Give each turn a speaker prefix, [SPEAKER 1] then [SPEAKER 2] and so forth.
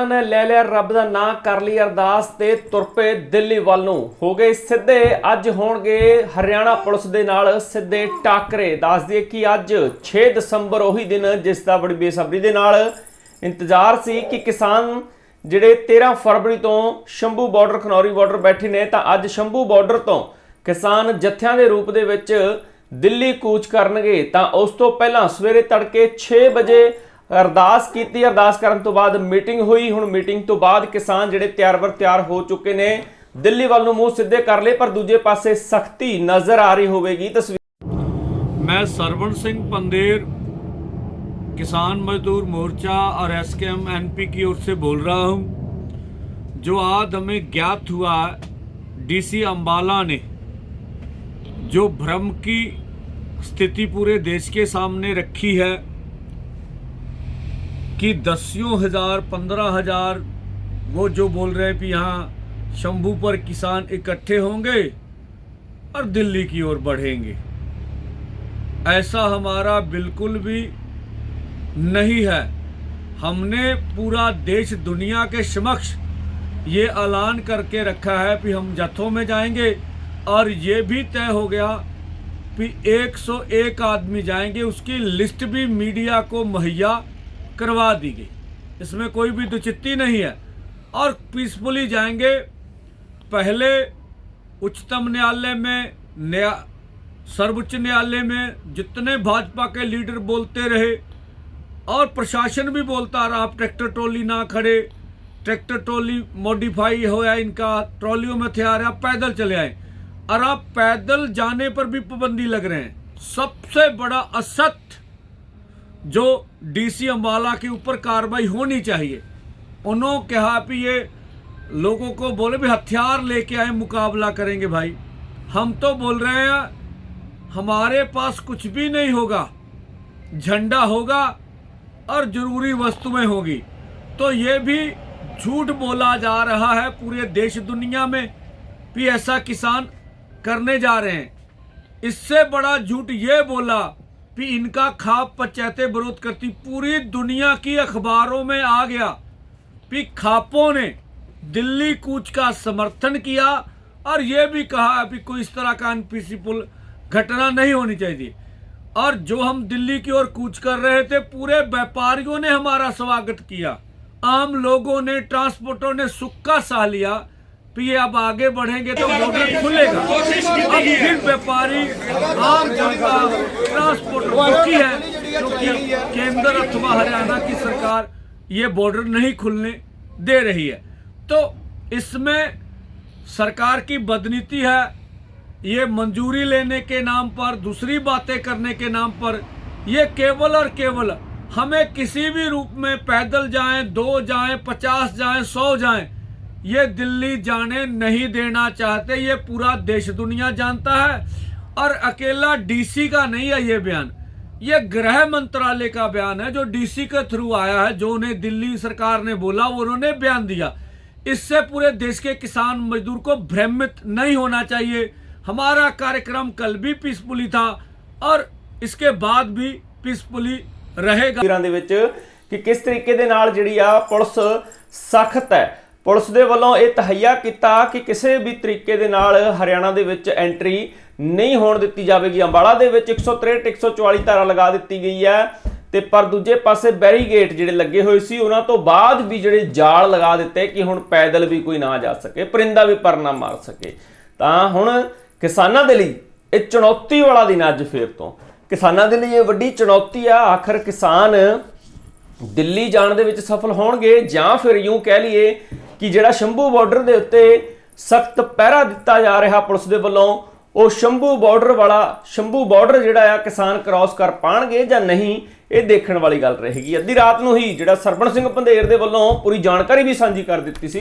[SPEAKER 1] ਉਹਨਾਂ ਨੇ ਲੈ ਲਿਆ ਰੱਬ ਦਾ ਨਾਂ ਕਰ ਲਈ ਅਰਦਾਸ ਤੇ ਤੁਰ ਦਿੱਲੀ ਵੱਲ ਨੂੰ। ਹੋ ਗਏ ਸਿੱਧੇ, ਅੱਜ ਹੋਣਗੇ ਹਰਿਆਣਾ ਪੁਲਿਸ ਦੇ ਨਾਲ ਸਿੱਧੇ ਟਾਕਰੇ। ਦੱਸ ਦਈਏ ਕਿ ਅੱਜ 6 ਦਸੰਬਰ ਉਹੀ ਦਿਨ ਜਿਸ ਦਾ ਬੜੀ ਬੇਸਬਰੀ ਦੇ ਨਾਲ ਇੰਤਜ਼ਾਰ ਸੀ ਕਿ ਕਿਸਾਨ ਜਿਹੜੇ 13 ਫਰਵਰੀ ਤੋਂ ਸ਼ੰਭੂ ਬਾਰਡਰ, ਖਨੌਰੀ ਬਾਰਡਰ ਬੈਠੇ ਨੇ, ਤਾਂ ਅੱਜ ਸ਼ੰਭੂ ਬਾਰਡਰ ਤੋਂ ਕਿਸਾਨ ਜਥਿਆਂ ਦੇ ਰੂਪ ਦੇ ਵਿੱਚ ਦਿੱਲੀ ਕੂਚ ਕਰਨਗੇ। ਤਾਂ ਉਸ ਤੋਂ ਪਹਿਲਾਂ ਸਵੇਰੇ ਤੜਕੇ 6 ਵਜੇ ਅਰਦਾਸ ਕੀਤੀ ਅਰਦਾਸ ਕਰਨ ਤੋਂ ਬਾਅਦ ਮੀਟਿੰਗ ਹੋਈ ਹੁਣ ਮੀਟਿੰਗ ਤੋਂ ਬਾਅਦ ਕਿਸਾਨ ਜਿਹੜੇ ਤਿਆਰ ਬਰ ਤਿਆਰ ਹੋ ਚੁੱਕੇ ਨੇ ਦਿੱਲੀ ਵੱਲ ਨੂੰ ਮੂੰਹ ਸਿੱਧੇ ਕਰ ਲਏ ਪਰ ਦੂਜੇ ਪਾਸੇ ਸਖਤੀ ਨਜ਼ਰ ਆ ਰਹੀ ਹੋਵੇਗੀ ਤਸਵੀਰ
[SPEAKER 2] मैं सरवण सिंह पंदेर किसान मजदूर मोर्चा और एसकेएम एनपी की ओर से बोल रहा हूं जो आज हमें ज्ञात हुआ डीसी अंबाला ने जो भ्रम की स्थिति पूरे देश के सामने रखी है कि दसियों हज़ार, पंद्रह हज़ार, वो जो बोल रहे हैं कि यहाँ शंभू पर किसान इकट्ठे होंगे और दिल्ली की ओर बढ़ेंगे। ऐसा हमारा बिल्कुल भी नहीं है। हमने पूरा देश दुनिया के समक्ष ये ऐलान करके रखा है कि हम जत्थों में जाएँगे और ये भी तय हो गया कि 101 आदमी जाएँगे। उसकी लिस्ट भी मीडिया को मुहैया करवा दी गई। इसमें कोई भी दुचित्ती नहीं है। और पीसफुली जाएँगे। पहले उच्चतम न्यायालय में, न्या, सर्वोच्च न्यायालय में जितने भाजपा के लीडर बोलते रहे, और प्रशासन भी बोलता रहा, आप ट्रैक्टर ट्रॉली ना खड़े। ट्रैक्टर ट्रॉली मॉडिफाई हो या इनका, ट्रॉलियों में हथियार है, आप पैदल चले आए। और आप पैदल जाने पर भी पाबंदी लग रहे हैं। सबसे बड़ा असत्य जो डीसी अम्बाला के ऊपर कार्रवाई होनी चाहिए। उन्होंने कहा कि ये लोगों को बोले भी हथियार लेके आए मुकाबला करेंगे भाई। हम तो बोल रहे हैं, हमारे पास कुछ भी नहीं होगा। झंडा होगा और ज़रूरी वस्तुएँ होगी। तो ये भी झूठ बोला जा रहा है पूरे देश दुनिया में भी ऐसा किसान करने जा रहे हैं। इससे बड़ा झूठ ये बोला कि इनका खाप पंचायतें विरोध करती, पूरी दुनिया की अखबारों में आ गया कि खापों ने दिल्ली कूच का समर्थन किया और ये भी कहा कि कोई इस तरह का अनपीसीफुल घटना नहीं होनी चाहिए। और जो हम दिल्ली की ओर कूच कर रहे थे, पूरे व्यापारियों ने हमारा स्वागत किया। आम लोगों ने, ट्रांसपोर्टरों ने सुक्का सह लिया। कि ये अब आगे बढ़ेंगे तो बॉर्डर खुलेगा। अब फिर व्यापारी, आम जनता ट्रांसपोर्टर दुखी है, क्योंकि केंद्र अथवा हरियाणा की सरकार ये बॉर्डर नहीं खुलने दे रही है। तो इसमें सरकार की बदनीति है, ये मंजूरी लेने के नाम पर, दूसरी बातें करने के नाम पर, ये केवल और केवल हमें किसी भी रूप में पैदल जाएँ, दो जाएँ, पचास जाएँ, सौ जाएँ ये दिल्ली जाने नहीं देना चाहते ये पूरा देश दुनिया जानता है और अकेला डीसी का नहीं है ये बयान ये गृह मंत्रालय का बयान है जो डीसी के थ्रू आया है जो उन्हें दिल्ली सरकार ने बोला वो उन्होंने बयान दिया इससे पूरे देश के किसान मजदूर को भ्रमित नहीं होना चाहिए हमारा कार्यक्रम कल भी पीसफुली था और इसके बाद भी पीसफुली रहेगा
[SPEAKER 1] ਤਸਵੀਰਾਂ ਦੇ ਵਿੱਚ ਕਿ ਕਿਸ ਤਰੀਕੇ ਦੇ ਨਾਲ ਜਿਹੜੀ ਆ ਪੁਲਿਸ ਸਖਤ ਹੈ ਪੁਲਿਸ ਦੇ ਵੱਲੋਂ ਇਹ ਤਹਈਆ ਕੀਤਾ ਕਿ ਕਿਸੇ ਵੀ ਤਰੀਕੇ ਦੇ ਨਾਲ ਹਰਿਆਣਾ ਦੇ ਵਿੱਚ ਐਂਟਰੀ ਨਹੀਂ ਹੋਣ ਦਿੱਤੀ ਜਾਵੇਗੀ। ਅੰਬਾਲਾ ਦੇ ਵਿੱਚ 163 144 ਧਾਰਾ ਲਗਾ ਦਿੱਤੀ ਗਈ ਹੈ ਤੇ ਪਰ ਦੂਜੇ ਪਾਸੇ ਬੈਰੀਗੇਟ ਜਿਹੜੇ ਲੱਗੇ ਹੋਏ ਸੀ, ਉਹਨਾਂ ਤੋਂ ਬਾਅਦ ਵੀ ਜਿਹੜੇ ਜਾਲ ਲਗਾ ਦਿੱਤੇ ਕਿ ਹੁਣ ਪੈਦਲ ਵੀ ਕੋਈ ਨਾ ਜਾ ਸਕੇ, ਪਰਿੰਦਾ ਵੀ ਪਰ ਨਾ ਮਾਰ ਸਕੇ। ਤਾਂ ਹੁਣ ਕਿਸਾਨਾਂ ਦੇ ਲਈ ਇਹ ਚੁਣੌਤੀ ਵਾਲਾ ਦਿਨ ਅੱਜ ਫੇਰ ਤੋਂ। ਕਿਸਾਨਾਂ ਦੇ ਲਈ ਇਹ ਵੱਡੀ ਚੁਣੌਤੀ ਆ, ਆਖਰ ਕਿਸਾਨ ਦਿੱਲੀ ਜਾਣ ਦੇ ਵਿੱਚ ਸਫਲ ਹੋਣਗੇ ਜਾਂ ਫਿਰ ਯੂੰ ਕਹਿ ਲਈਏ ਕਿ ਜਿਹੜਾ ਸ਼ੰਭੂ ਬਾਰਡਰ ਦੇ ਉੱਤੇ ਸਖਤ ਪਹਿਰਾ ਦਿੱਤਾ ਜਾ ਰਿਹਾ ਪੁਲਿਸ ਦੇ ਵੱਲੋਂ, ਉਹ ਸ਼ੰਭੂ ਬਾਰਡਰ ਵਾਲਾ, ਸ਼ੰਭੂ ਬਾਰਡਰ ਜਿਹੜਾ ਆ, ਕਿਸਾਨ ਕ੍ਰਾਸ ਕਰ ਪਾਣਗੇ ਜਾਂ ਨਹੀਂ, ਇਹ ਦੇਖਣ ਵਾਲੀ ਗੱਲ ਰਹੇਗੀ। ਅੱਧੀ ਰਾਤ ਨੂੰ ਹੀ ਜਿਹੜਾ ਸਰਬਣ ਸਿੰਘ ਪੰਧੇਰ ਦੇ ਵੱਲੋਂ ਪੂਰੀ ਜਾਣਕਾਰੀ ਵੀ ਸਾਂਝੀ ਕਰ ਦਿੱਤੀ ਸੀ।